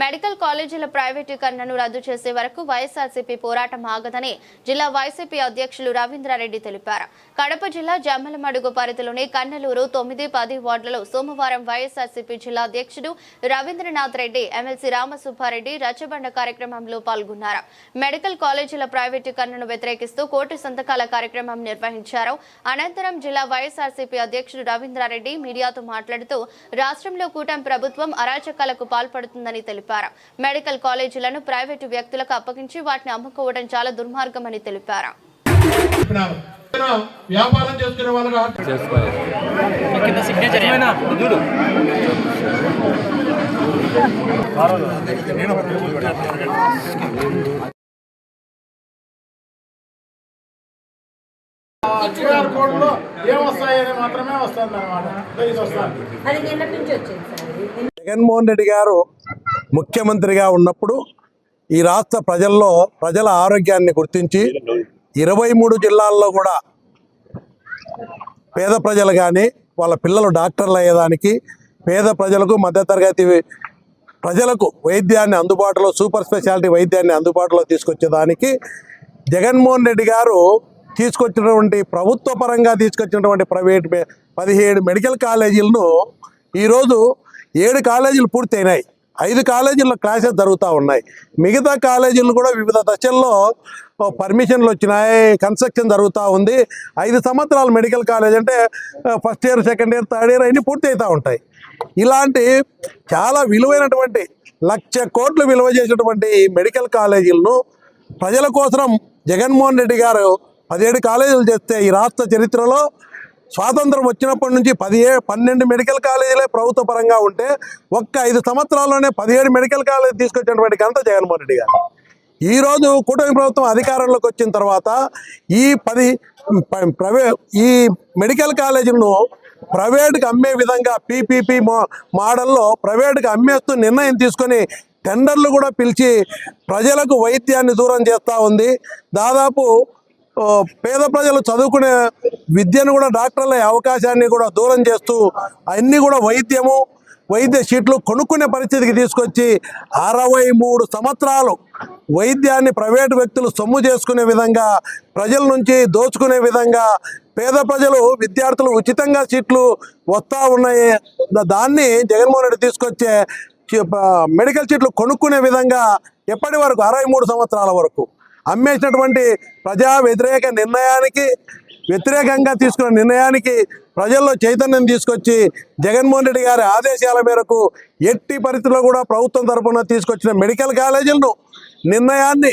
Medical కాలేజీల ప్రైవేటీకరణను రద్దు చేసే వరకు వైఎస్ఆర్సీపీ పోరాటం ఆగదని జిల్లా వైసీపీ అధ్యక్షులు రవీంద్రారెడ్డి తెలిపారు. కడప జిల్లా జమ్మలమడుగు పరిధిలోని కన్నెలూరు తొమ్మిది పది వార్డులలో సోమవారం వైఎస్ఆర్సీపీ జిల్లా అధ్యక్షుడు రవీంద్రనాథ్ రెడ్డి ఎమ్మెల్సీ రామసుబ్బారెడ్డి రచ్చబండ కార్యక్రమంలో పాల్గొన్నారు. మెడికల్ కాలేజీల ప్రైవేటీకరణను వ్యతిరేకిస్తూ కోటి సంతకాల కార్యక్రమం నిర్వహించారు. అనంతరం జిల్లా వైఎస్ఆర్సీపీ అధ్యక్షుడు రవీంద్రారెడ్డి మీడియాతో మాట్లాడుతూ రాష్ట్రంలో కూటమి ప్రభుత్వం అరాచకాలకు పాల్పడుతుందని తెలిపారు. మెడికల్ కాలేజీలను ప్రైవేటు వ్యక్తులకు అప్పగించి వాటిని అమ్ముకోవడం చాలా దుర్మార్గమని తెలిపారు. చెప్పినారు వ్యాపారం చేసుకునే వాళ్ళగా క్యూఆర్ కోడ్లో ఏమొస్తాయని మాత్రమే వస్తుంది అనమాట. జగన్మోహన్ రెడ్డి గారు ముఖ్యమంత్రిగా ఉన్నప్పుడు ఈ రాష్ట్ర ప్రజల్లో ప్రజల ఆరోగ్యాన్ని గుర్తించి ఇరవై మూడు జిల్లాల్లో కూడా పేద ప్రజలు కానీ వాళ్ళ పిల్లలు డాక్టర్లు అయ్యేదానికి పేద ప్రజలకు మధ్యతరగతి ప్రజలకు వైద్యాన్ని అందుబాటులో సూపర్ స్పెషాలిటీ వైద్యాన్ని అందుబాటులో తీసుకొచ్చేదానికి జగన్మోహన్ రెడ్డి గారు తీసుకొచ్చినటువంటి ప్రభుత్వ పరంగా తీసుకొచ్చినటువంటి ప్రైవేట్ పదిహేడు మెడికల్ కాలేజీలను ఈరోజు ఏడు కాలేజీలు పూర్తయినాయి. ఐదు కాలేజీల్లో క్లాసెస్ జరుగుతూ ఉన్నాయి. మిగతా కాలేజీలు కూడా వివిధ దశల్లో పర్మిషన్లు వచ్చినాయి. కన్స్ట్రక్షన్ జరుగుతూ ఉంది. ఐదు సంవత్సరాలు మెడికల్ కాలేజ్ అంటే first year second year third year అన్నీ పూర్తి అవుతూ ఉంటాయి. ఇలాంటి చాలా విలువైనటువంటి లక్ష కోట్లు విలువ చేసినటువంటి మెడికల్ కాలేజీలను ప్రజల కోసం జగన్మోహన్ రెడ్డి గారు పదిహేడు కాలేజీలు చేస్తే ఈ రాష్ట్ర చరిత్రలో స్వాతంత్రం వచ్చినప్పటి నుంచి పదిహే పన్నెండు మెడికల్ కాలేజీలే ప్రభుత్వ పరంగా ఉంటే ఒక్క ఐదు సంవత్సరాల్లోనే పదిహేడు మెడికల్ కాలేజీ తీసుకొచ్చినటువంటి ఘనత జగన్మోహన్ రెడ్డి గారు. ఈరోజు కూటమి ప్రభుత్వం అధికారంలోకి వచ్చిన తర్వాత ఈ పది ప- ప్రైవే ఈ మెడికల్ కాలేజీలను ప్రైవేట్కి అమ్మే విధంగా పీపీపీ మో మోడల్లో ప్రైవేట్కి అమ్మేస్తూ నిర్ణయం తీసుకొని టెండర్లు కూడా పిలిచి ప్రజలకు వైద్యాన్ని దూరం చేస్తూ ఉంది. దాదాపు పేద ప్రజలు చదువుకునే విద్యను కూడా డాక్టర్ల అవకాశాన్ని కూడా దూరం చేస్తూ అన్నీ కూడా వైద్యము వైద్య సీట్లు కొనుక్కునే పరిస్థితికి తీసుకొచ్చి అరవై మూడు సంవత్సరాలు వైద్యాన్ని ప్రైవేటు వ్యక్తులు సొమ్ము చేసుకునే విధంగా ప్రజల నుంచి దోచుకునే విధంగా పేద ప్రజలు విద్యార్థులు ఉచితంగా సీట్లు వస్తూ ఉన్నాయి. దాన్ని జగన్మోహన్ రెడ్డి తీసుకొచ్చే మెడికల్ సీట్లు కొనుక్కునే విధంగా ఎప్పటి వరకు? అరవై మూడు సంవత్సరాల వరకు. అమ్మేసినటువంటి ప్రజా వ్యతిరేక నిర్ణయానికి వ్యతిరేకంగా తీసుకున్న నిర్ణయానికి ప్రజల్లో చైతన్యం తీసుకొచ్చి జగన్మోహన్ రెడ్డి గారి ఆదేశాల మేరకు ఎట్టి పరిస్థితుల్లో కూడా ప్రభుత్వం తరపున తీసుకొచ్చిన మెడికల్ కాలేజీలను నిర్ణయాన్ని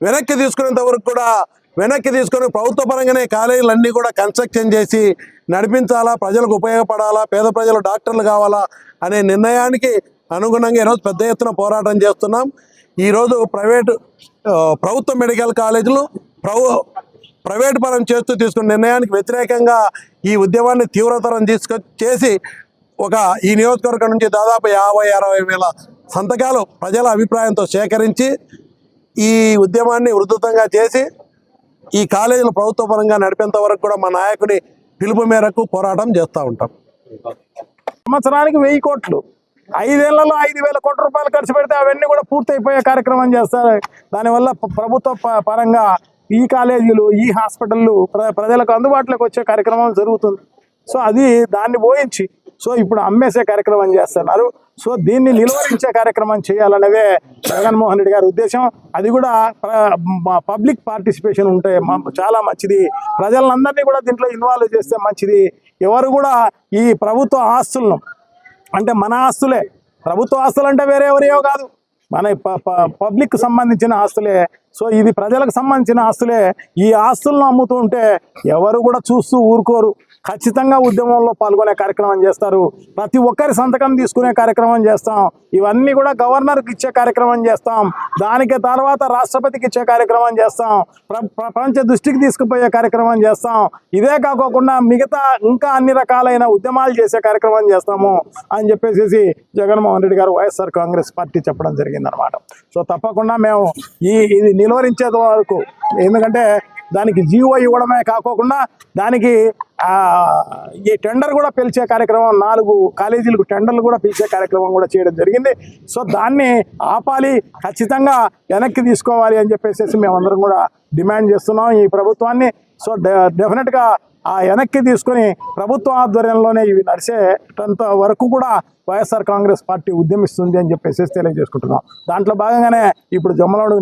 వెనక్కి తీసుకునేంత వరకు కూడా వెనక్కి తీసుకొని ప్రభుత్వ పరంగానే కాలేజీలన్నీ కూడా కన్స్ట్రక్షన్ చేసి నడిపించాలా ప్రజలకు ఉపయోగపడాలా పేద ప్రజలు డాక్టర్లు కావాలా అనే నిర్ణయానికి అనుగుణంగా ఈరోజు పెద్ద ఎత్తున పోరాటం చేస్తున్నాం. ఈరోజు ప్రైవేటు ప్రభుత్వ మెడికల్ కాలేజీలు ప్రభు ప్రైవేట్ పరం చేస్తూ తీసుకున్న నిర్ణయానికి వ్యతిరేకంగా ఈ ఉద్యమాన్ని తీవ్రతరం తీసుకొ చేసి ఒక ఈ నియోజకవర్గం నుంచి దాదాపు యాభై అరవై వేల సంతకాలు ప్రజల అభిప్రాయంతో సేకరించి ఈ ఉద్యమాన్ని ఉధృతంగా చేసి ఈ కాలేజీలు ప్రభుత్వ పరంగా నడిపేంత వరకు కూడా మా నాయకుడి పిలుపు మేరకు పోరాటం చేస్తూ ఉంటాం. సంవత్సరానికి వెయ్యి కోట్లు. ఐదేళ్ళలో ఐదు వేల కోట్ల రూపాయలు ఖర్చు పెడితే అవన్నీ కూడా పూర్తయిపోయే కార్యక్రమం చేస్తారు. దానివల్ల ప్రభుత్వ ప- పరంగా ఈ కాలేజీలు ఈ హాస్పిటళ్ళు ప్రజలకు అందుబాటులోకి వచ్చే కార్యక్రమం జరుగుతుంది. సో అది దాన్ని పోయించి సో ఇప్పుడు అమ్మేసే కార్యక్రమం చేస్తున్నారు. సో దీన్ని నిలువరించే కార్యక్రమం చేయాలనేదే జగన్మోహన్ రెడ్డి గారి ఉద్దేశం. అది కూడా పబ్లిక్ పార్టిసిపేషన్ ఉంటే చాలా మంచిది. ప్రజలందరినీ కూడా దీంట్లో ఇన్వాల్వ్ చేస్తే మంచిది. ఎవరు కూడా ఈ ప్రభుత్వ ఆస్తులను అంటే మన ఆస్తులే. ప్రభుత్వ ఆస్తులు అంటే వేరే ఎవరియో కాదు. మన ప- ప- పబ్లిక్ సంబంధించిన ఆస్తులే. సో ఇది ప్రజలకు సంబంధించిన ఆస్తులే. ఈ ఆస్తులను అమ్ముతూ ఉంటే ఎవరు కూడా చూస్తూ ఊరుకోరు. ఖచ్చితంగా ఉద్యమంలో పాల్గొనే కార్యక్రమం చేస్తారు. ప్రతి ఒక్కరి సంతకం తీసుకునే కార్యక్రమం చేస్తాం. ఇవన్నీ కూడా గవర్నర్కి ఇచ్చే కార్యక్రమం చేస్తాం. దానికి తర్వాత రాష్ట్రపతికి ఇచ్చే కార్యక్రమం చేస్తాం. ప్ర- ప్రపంచ దృష్టికి తీసుకుపోయే కార్యక్రమం చేస్తాం. ఇదే కాకోకుండా మిగతా ఇంకా అన్ని రకాలైన ఉద్యమాలు చేసే కార్యక్రమం చేస్తాము అని చెప్పేసి జగన్మోహన్ రెడ్డి గారు వైఎస్ఆర్ కాంగ్రెస్ పార్టీ చెప్పడం జరిగిందనమాట సో తప్పకుండా మేము ఈ ఇది నిలువరించేంత వరకు ఎందుకంటే దానికి జీవో ఇవ్వడమే కాకోకుండా దానికి ఈ టెండర్ కూడా పిలిచే కార్యక్రమం నాలుగు కాలేజీలకు టెండర్లు కూడా పిలిచే కార్యక్రమం కూడా చేయడం జరిగింది. సో దాన్ని ఆపాలి ఖచ్చితంగా వెనక్కి తీసుకోవాలి అని చెప్పేసి మేమందరం కూడా డిమాండ్ చేస్తున్నాం ఈ ప్రభుత్వాన్ని. సో డెఫినెట్గా ఆ వెనక్కి తీసుకొని ప్రభుత్వ ఆధ్వర్యంలోనే ఇవి నడిచేటంత వరకు కూడా వైఎస్ఆర్ కాంగ్రెస్ పార్టీ ఉద్యమిస్తుంది అని చెప్పేసి తెలియజేసుకుంటున్నాం. దాంట్లో భాగంగానే ఇప్పుడు జమ్మలమడుగు